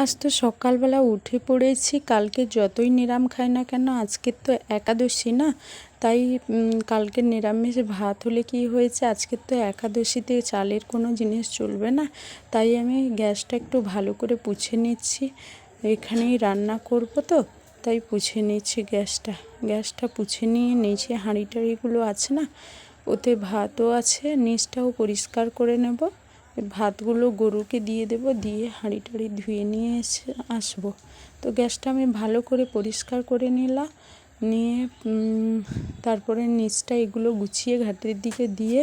আজ তো সকালবেলা উঠে পড়েছি, কালকে যতই নিরাম খাই না কেন, আজকে তো একাদশী না? তাই কালকে নিরামিষ ভাত হলে কি হয়েছে? আজকে তো একাদশীতে চালের কোনো জিনিস চলবে না, তাই আমি গ্যাসটা একটু ভালো করে পুছে নিচ্ছি। এখানেই রান্না করব তো, তাই পুছে নিচ্ছি গ্যাসটা। গ্যাসটা পুছে নিয়ে নিচে হাঁড়ি টাড়িগুলো আছে না? ওতে ভাতও আছে, নিচটাও পরিষ্কার করে নেব। ভাতগুলো গরুকে দিয়ে দেব, দিয়ে হাঁড়ি টাড়ি ধুয়ে নিয়ে এসে আসব। তো গ্যাসটা আমি ভালো করে পরিষ্কার করে নিলাম, নিয়ে তারপরে নিচটা এগুলো গুছিয়ে ঘাটের দিকে দিয়ে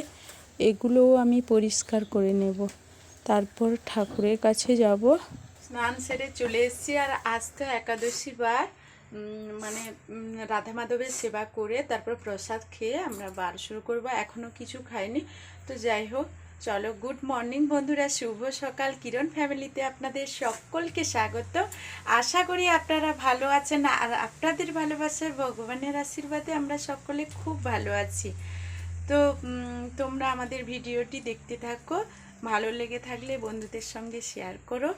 এগুলোও আমি পরিষ্কার করে নেব। তারপর ঠাকুরের কাছে যাব। স্নান সেরে চলে এসেছি আর আজ তো একাদশী বার মানে রাধা মাধবের সেবা করে তারপর প্রসাদ খেয়ে আমরা বার শুরু করব। এখনও কিছু খাইনি, তো যাই হোক চলো গুড মর্নিং বন্ধুরা, শুভ সকাল। কিরণ ফ্যামিলিতে আপনাদের সকলকে স্বাগত। আশা করি আপনারা ভালো আছেন, আর আপনাদের ভালোবাসার ভগবানের আশীর্বাদে আমরা সকলে খুব ভালো আছি। তো তোমরা আমাদের ভিডিওটি দেখতে থাকো, ভালো লেগে থাকলে বন্ধুদের সঙ্গে শেয়ার করো,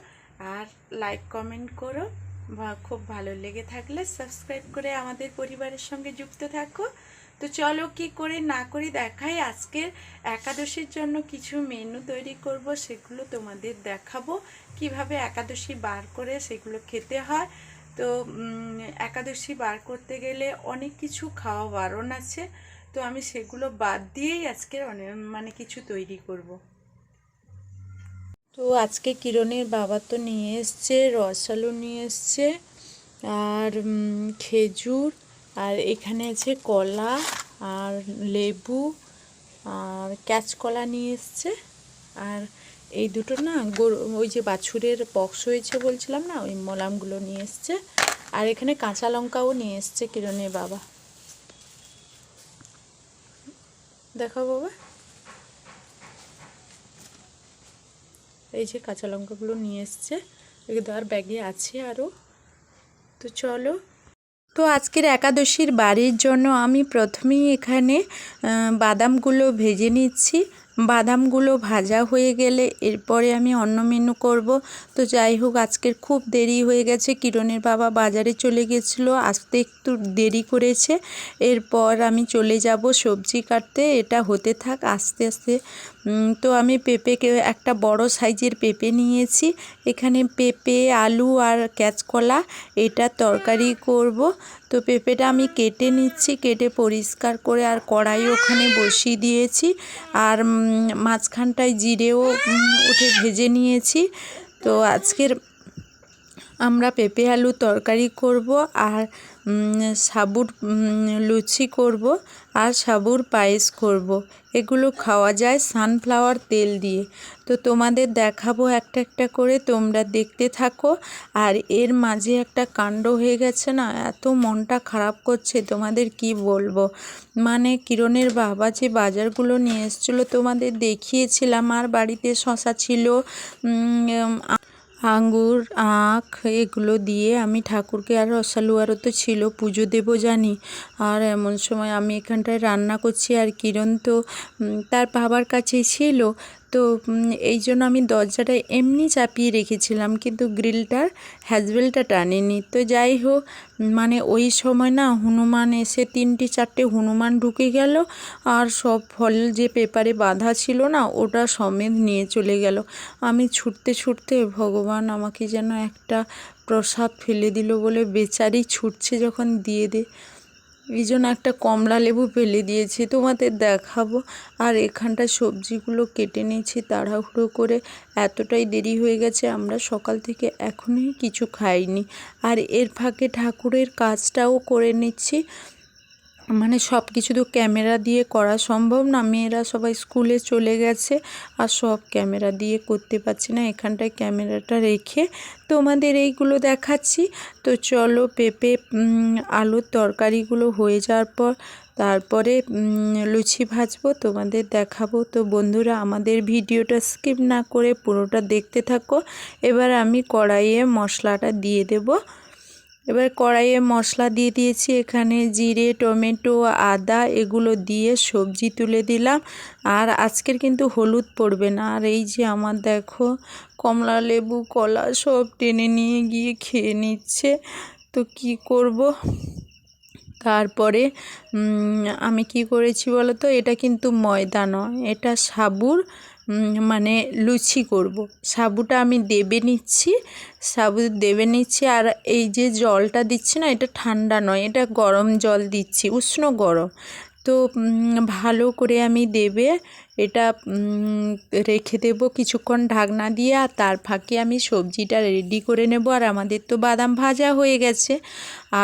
আর লাইক কমেন্ট করো। খুব ভালো লেগে থাকলে সাবস্ক্রাইব করে আমাদের পরিবারের সঙ্গে যুক্ত থাকো। তো চলো কি করে না করি দেখাই। আজকের একাদশীর জন্য কিছু মেনু তৈরি করব, সেগুলো তোমাদের দেখাবো। কীভাবে একাদশী বার করে সেগুলো খেতে হয়। তো একাদশী বার করতে গেলে অনেক কিছু খাওয়া বারণ আছে। তো আমি সেগুলো বাদ দিয়েই আজকের অনেক মানে কিছু তৈরি করব। তো আজকে কিরণের বাবা তো নিয়ে এসছে রসালো নিয়ে এসছে, আর খেজুর আর এখানে আছে কলা, আর লেবু, আর ক্যাচকলা নিয়ে এসছে। আর এই দুটো না গরু, ওই যে বাছুরের বক্স হয়েছে বলছিলাম না, ওই মলামগুলো নিয়ে এসছে। আর এখানে কাঁচা লঙ্কাও নিয়ে এসছে, কিরণের বাবা। দেখো বাবা। এই যে কাঁচা লঙ্কাগুলো নিয়ে এসছে। এগুলো আর ব্যাগে আছে আরও তো চলো তো আজকের একাদশীর বাড়ির জন্য আমি প্রথমেই এখানে বাদামগুলো ভেজে নিচ্ছি। বাদামগুলো ভাজা হয়ে গেলে এরপরে আমি অন্য মেনু করব। তো যাই হোক, আজকের খুব দেরি হয়ে গেছে। কিরণের বাবা বাজারে চলে গেছিল, আসতে একটু দেরি করেছে। এরপর আমি চলে যাব সবজি কাটতে। এটা হতে থাক, আস্তে আস্তে তো আমি পেঁপেকে একটা বড় সাইজের পেঁপে নিয়েছি। এখানে পেঁপে, আলু আর ক্যাচকলা এটা তরকারি করব। তো পেঁপেটা আমি কেটে নিচ্ছি, কেটে পরিষ্কার করে আর কড়াই ওখানে বসিয়ে দিয়েছি। আর মাঝখানটায় জিরেও উঠে ভেজে নিয়েছি। তো আজকের আমরা পেঁপে আলু তরকারি করব আর সাবুর লুচি করব আর সাবুর পায়েস করব। এগুলো খাওয়া যায় সানফ্লাওয়ার তেল দিয়ে। তো তোমাদের দেখাবো একটা একটা করে, তোমরা দেখতে থাকো। আর এর মাঝে একটা কাণ্ড হয়ে গেছে না, এত মনটা খারাপ করছে, তোমাদের কি বলব? মানে কিরণের বাবা যে বাজারগুলো নিয়ে এসেছিল, তোমাদের দেখিয়েছিলাম। আর বাড়িতে শশা ছিল আঙ্গুর, আখ এগুলো দিয়ে আমি ঠাকুরকে আর রসালু আরও তো ছিল, পুজো দেব জানি। আর এমন সময় আমি এখানটায় রান্না করছি আর কিরণ তো তার বাবার কাছেই ছিল। তো এই জন্য আমি দরজাটা এমনি চাপিয়ে রেখেছিলাম, কিন্তু গ্রিলটার হ্যাজবেলটা টানেনি। তো যাই হোক মানে ওই সময় না হনুমান এসে তিনটি চারটে হনুমান ঢুকে গেল, আর সব ফল যে পেপারে বাঁধা ছিল না, ওটা সমেত নিয়ে চলে গেল। আমি ছুটতে ছুটতে ভগবান আমাকে যেন একটা প্রসাদ ফেলে দিল বলে বেচারি ছুটছে যখন দিয়ে দে এই জন্য একটা কমলা লেবু ফেলে দিয়েছি, তোমাদের দেখাবো। আর এখানটা সবজিগুলো কেটে নিয়েছি তাড়াহুড়ো করে। এতটাই দেরি হয়ে গেছে, আমরা সকাল থেকে এখনই কিছু খাইনি। আর এর ফাঁকে ঠাকুরের কাজটাও করে নিচ্ছি। মানে সব কিছু তো ক্যামেরা দিয়ে করা সম্ভব না। মেয়েরা সবাই স্কুলে চলে গেছে আর সব ক্যামেরা দিয়ে করতে পারছি না। এখানটায় ক্যামেরাটা রেখে তোমাদের এইগুলো দেখাচ্ছি। তো চলো পেঁপে আলুর তরকারিগুলো হয়ে যাওয়ার পর তারপরে লুচি ভাজবো, তোমাদের দেখাবো। তো বন্ধুরা, আমাদের ভিডিওটা স্কিপ না করে পুরোটা দেখতে থাকো। এবার আমি কড়াইয়ে মশলাটা দিয়ে দেবো। এবার কড়াইয়ে মশলা দিয়ে দিয়েছি। এখানে জিরে, টমেটো, আদা এগুলো দিয়ে সবজি তুলে দিলাম। আর আজকের কিন্তু হলুদ পড়বে না। আর এই যে আমার দেখো, কমলা লেবু, কলা সব টেনে নিয়ে গিয়ে খেয়ে নিচ্ছে। তো কি করব? তারপরে আমি কি করেছি বলো তো? এটা কিন্তু ময়দা নয়, এটা সাবুর মানে লুচি করব। সাবুটা আমি দেবে নিচ্ছি, সাবু দেবে নিচ্ছি আর এই যে জলটা দিচ্ছি না, এটা ঠান্ডা নয়, এটা গরম জল দিচ্ছি, উষ্ণ গরম। তো ভালো করে আমি দেবে, এটা রেখে দেব কিছুক্ষণ ঢাকনা দিয়ে আর তার ফাঁকে আমি সবজিটা রেডি করে নেব। আর আমাদের তো বাদাম ভাজা হয়ে গেছে,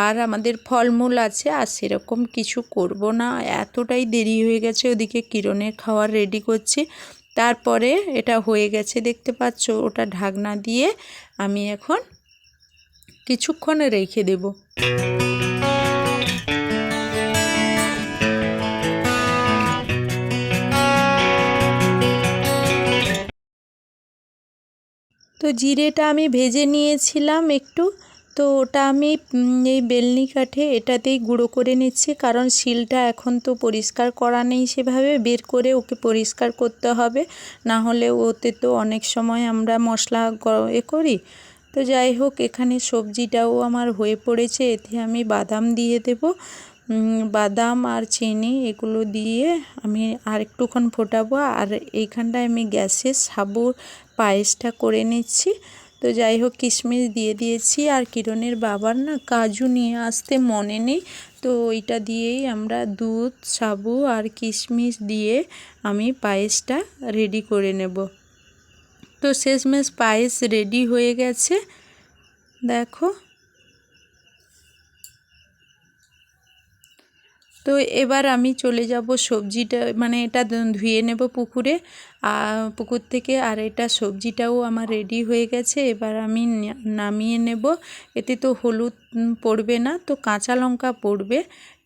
আর আমাদের ফলমূল আছে, আর সেরকম কিছু করব না। এতটাই দেরি হয়ে গেছে, ওদিকে কিরণের খাওয়ার রেডি করছি। তারপরে এটা হয়ে গেছে, দেখতে পাচ্ছ? ওটা ঢাকনা দিয়ে আমি এখন কিছুক্ষণ রেখে দেব। তো জিরেটা আমি ভেজে নিয়েছিলাম একটু। তো ওটা আমি এই বেলনি কাঠে এটাতেই গুঁড়ো করে নিচ্ছি। কারণ শিলটা এখন তো পরিষ্কার করা নেই সেভাবে, বের করে ওকে পরিষ্কার করতে হবে। না হলে ওতে তো অনেক সময় আমরা মশলা এ করি। তো যাই হোক, এখানে সবজিটাও আমার হয়ে পড়েছে। এতে আমি বাদাম দিয়ে দেব। বাদাম আর চিনি এগুলো দিয়ে আমি আর একটুক্ষণ ফোটাবো। আর এইখানটায় আমি গ্যাসে সাবুর পায়েসটা করে নিচ্ছি। তো যাই হোক, কিশমিশ দিয়ে দিয়েছি আর কিরণের বাবার না কাজু নিয়ে আসতে মনে নেই। তো ওইটা দিয়েই আমরা দুধ, সাবু আর কিশমিশ দিয়ে আমি পায়েসটা রেডি করে নেব। তো শেষমেশ পায়েস রেডি হয়ে গেছে। দেখো তো এবার আমি চলে যাব সবজিটা মানে এটা ধুয়ে নেব পুকুরে। পুকুর থেকে আর এটা সবজিটাও আমার রেডি হয়ে গেছে। এবার আমি নামিয়ে নেব। এতে তো হলুদ পড়বে না, তো কাঁচা লঙ্কা পড়বে।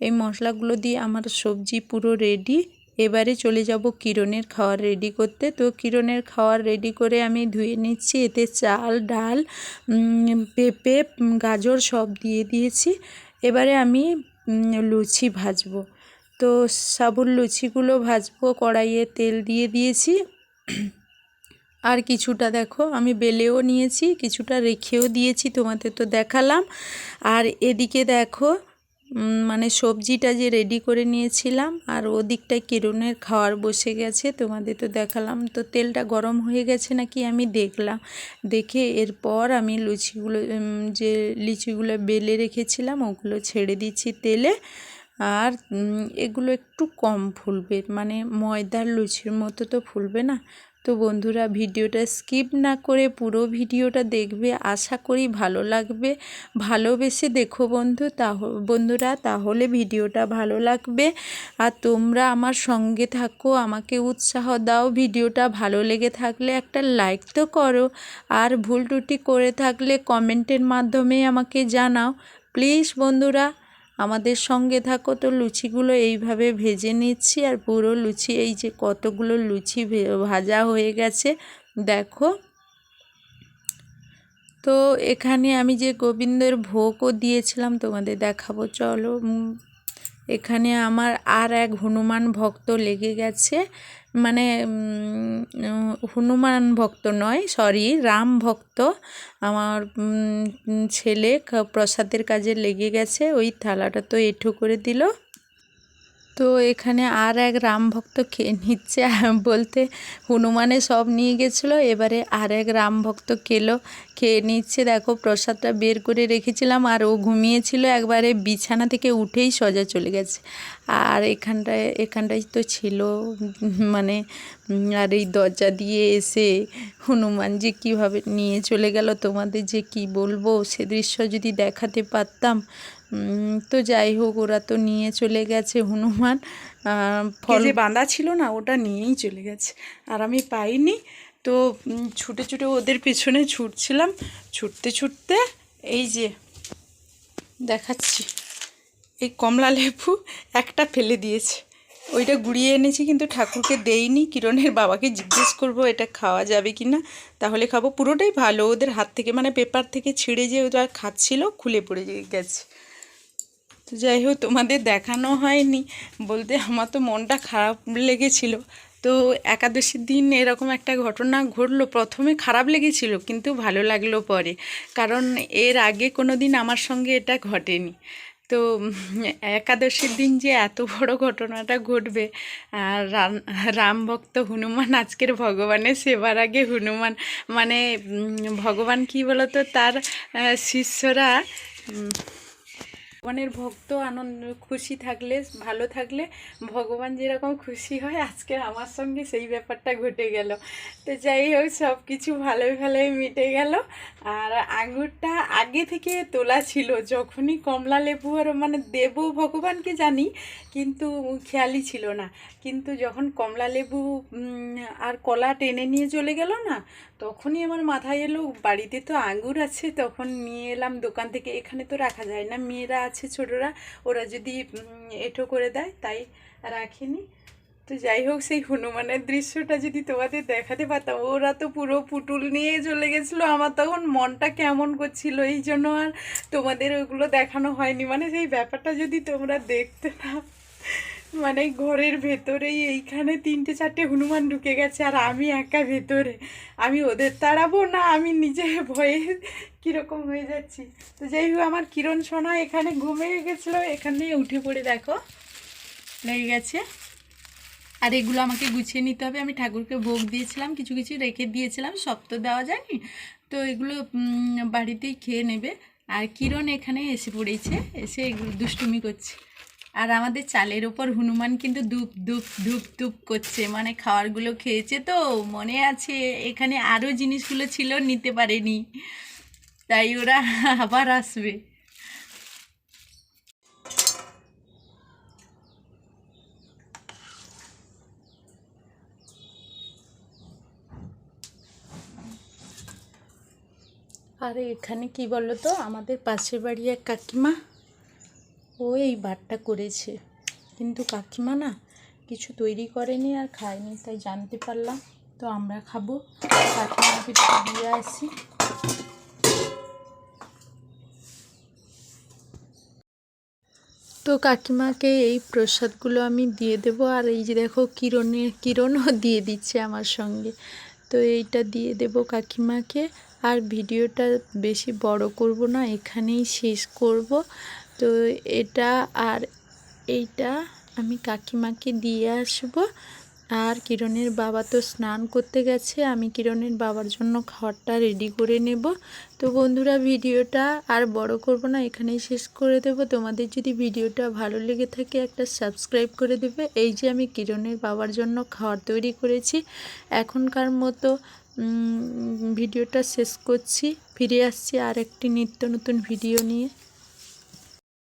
এই মশলাগুলো দিয়ে আমার সবজি পুরো রেডি এবারে চলে যাব কিরণের খাওয়ার রেডি করতে। তো কিরণের খাওয়ার রেডি করে আমি ধুয়ে নিচ্ছি। এতে চাল, ডাল পেঁপে গাজর সব দিয়ে দিয়েছি। এবারে আমি লুচি ভাজবো। তো সাবুর লুচিগুলো ভাজবো, কড়াইয়ে তেল দিয়ে দিয়েছি। আর কিছুটা দেখো, আমি বেলেও নিয়েছি, কিছুটা রেখেও দিয়েছি, তোমাদের তো দেখালাম। আর এদিকে দেখো মানে সবজিটা যে রেডি করে নিয়েছিলাম, আর ওদিকটায় কিরণের খাওয়ার বসে গেছে, তোমাদের তো দেখালাম। তো তেলটা গরম হয়ে গেছে নাকি আমি দেখলাম। দেখে এরপর আমি লুচিগুলো যে লিচিগুলো বেলে রেখেছিলাম, ওগুলো ছেড়ে দিচ্ছি তেলে। আর এগুলো একটু কম ফুলবে মানে ময়দার লুচির মতো তো ফুলবে না। তো বন্ধুরা ভিডিওটা স্কিপ না করে পুরো ভিডিওটা দেখবে, আশা করি ভালো লাগবে। ভালোবেসে দেখো বন্ধু, তাহ, বন্ধুরা, তাহলে ভিডিওটা ভালো লাগবে। আর তোমরা আমার সঙ্গে থাকো, আমাকে উৎসাহ দাও, ভিডিওটা ভালো লেগে থাকলে একটা লাইক তো করো। আর ভুল টুটি করে থাকলে কমেন্টের মাধ্যমে আমাকে জানাও। প্লিজ বন্ধুরা আমাদের সঙ্গে থাকো তো লুচিগুলো এইভাবে ভেজে নিচ্ছি আর পুরো লুচি, এই যে কতগুলো লুচি ভাজা হয়ে গেছে, দেখো। তো এখানে আমি যে গোবিন্দের ভোগও দিয়েছিলাম তোমাদের দেখাবো, চলো এখানে আমার আর এক হনুমান ভক্ত লেগে গেছে। মানে হনুমান ভক্ত নয় সরি রাম ভক্ত। আমার ছেলে প্রসাদের কাজে লেগে গেছে, ওই থালাটা তো এঠো করে দিল। তো এখানে আর এক রাম ভক্ত খেয়ে নিচ্ছে। বলতে হনুমানে সব নিয়ে গেছিল, এবারে আর এক রাম ভক্ত খেলো খেয়ে নিচ্ছে। দেখো প্রসাদটা বের করে রেখেছিলাম আর ও ঘুমিয়েছিল, একবারে বিছানা থেকে উঠেই সজা চলে গেছে। আর এখানটায় এখানটায় তো ছিল মানে আর এই দরজা দিয়ে এসে হনুমান যে কীভাবে নিয়ে চলে গেল, তোমাদের যে কি বলব, সে দৃশ্য যদি দেখাতে পারতাম তো যাই হোক, ওরা তো নিয়ে চলে গেছে হনুমান ফল বাঁধা ছিল না, ওটা নিয়েই চলে গেছে। আর আমি পাইনি, তো ছুটে ছুটে ওদের পেছনে ছুটছিলাম। ছুটতে ছুটতে এই যে দেখাচ্ছি, এই কমলা লেবু একটা ফেলে দিয়েছে। ওইটা গুড়িয়ে এনেছি, কিন্তু ঠাকুরকে দেইনি, কিরণের বাবাকে জিজ্ঞেস করব এটা খাওয়া যাবে কি না। তাহলে খাব, পুরোটাই ভালো, ওদের হাত থেকে মানে পেপার থেকে ছিঁড়ে যে ওরা খাচ্ছিল, খুলে পড়ে গেছে। তো যাই হোক, তোমাদের দেখানো হয়নি। বলতে আমার তো মনটা খারাপ লেগেছিল। তো একাদশীর দিন এরকম একটা ঘটনা ঘটলো। প্রথমে খারাপ লেগেছিল, কিন্তু ভালো লাগল পরে। কারণ এর আগে কোনো দিন আমার সঙ্গে এটা ঘটেনি। তো একাদশীর দিন যে এত বড় ঘটনাটা ঘটবে, আর রাম ভক্ত হনুমান, আজকের ভগবানের সেবার আগে হনুমান মানে ভগবান কি বলতো? তার শিষ্যরা ভগবানের ভক্ত, আনন্দ, খুশি থাকলে, ভালো থাকলে ভগবান যেরকম খুশি হয়, আজকে আমার সঙ্গে সেই ব্যাপারটা ঘটে গেল। তো যাই হোক সব কিছু ভালোই ভালোই মিটে গেল। আর আঙুরটা আগে থেকে তোলা ছিল, যখনই কমলা লেবু আর মানে দেব ভগবানকে জানি, কিন্তু খেয়ালই ছিল না। কিন্তু যখন কমলা লেবু আর কলা টেনে নিয়ে চলে গেল না, তখনই আমার মাথায় এলো, বাড়িতে তো আঙুর আছে, তখন নিয়ে এলাম দোকান থেকে। এখানে তো রাখা যায় না, মেয়েরা আছে ছোটরা, ওরা যদি এটো করে দেয়, তাই রাখিনি। তো যাই হোক, সেই হনুমানের দৃশ্যটা যদি তোমাদের দেখাতে পারতাম, ওরা তো পুরো পুটুল নিয়ে চলে গেছিল। আমার তখন মনটা কেমন করছিল, এই জন্য আর তোমাদের ওগুলো দেখানো হয়নি। মানে সেই ব্যাপারটা যদি তোমরা দেখতে না মানে ঘরের ভেতরেই এইখানে তিনটে চারটে হনুমান ঢুকে গেছে, আর আমি একা ভেতরে। আমি ওদের তাড়াবো না? আমি নিজে ভয়ে কীরকম হয়ে যাচ্ছি? তো যাই হোক, আমার কিরণ সোনা এখানে ঘুমিয়ে গেছিল। এখানে উঠে পড়ে দেখো, লেগে গেছে। আর এগুলো আমাকে গুছিয়ে নিতে হবে। আমি ঠাকুরকে ভোগ দিয়েছিলাম, কিছু কিছু রেখে দিয়েছিলাম, সব তো দেওয়া যায়নি। তো এগুলো বাড়িতেই খেয়ে নেবে। আর কিরণ এখানে এসে পড়েছে, এসে এগুলো দুষ্টুমি করছে। আর আমাদের চালের ওপর হনুমান কিন্তু ধূপ ধূপ ধূপ ধূপ করছে। মানে খাবারগুলো খেয়েছে তো, মনে আছে এখানে আরও জিনিসগুলো ছিল, নিতে পারেনি। তাই ওরা আবার আসবে। আর এখানে কি বলো তো আমাদের পাশের বাড়ি এক কাকিমা ও এই বারটা করেছে। কিন্তু কাকিমা না কিছু তৈরি করেনি আর খায়নি, তাই জানতে পারলাম। তো আমরা খাব। কাকিমাকে দিয়ে আসি। তো কাকিমাকে এই প্রসাদগুলো আমি দিয়ে দেব আর এই যে দেখো কিরণের কিরণও দিয়ে দিচ্ছে আমার সঙ্গে। তো এইটা দিয়ে দেব কাকিমাকে। আর ভিডিওটা বেশি বড় করব না, এখানেই শেষ করব। তো এটা আর এইটা আমি কাকিমাকে দিয়ে আসব। আর কিরণের বাবা তো স্নান করতে গেছে, আমি কিরণের বাবার জন্য খাবারটা রেডি করে নেব। তো বন্ধুরা, ভিডিওটা আর বড় করব না, এখানেই শেষ করে দেব। তোমাদের যদি ভিডিওটা ভালো লেগে থাকে, একটা সাবস্ক্রাইব করে দেবে। এই যে আমি কিরণের বাবার জন্য খাবার তৈরি করেছি, এখনকার মতো ভিডিওটা শেষ করছি। ফিরে আসছি আর একটি নিত্য নতুন ভিডিও নিয়ে।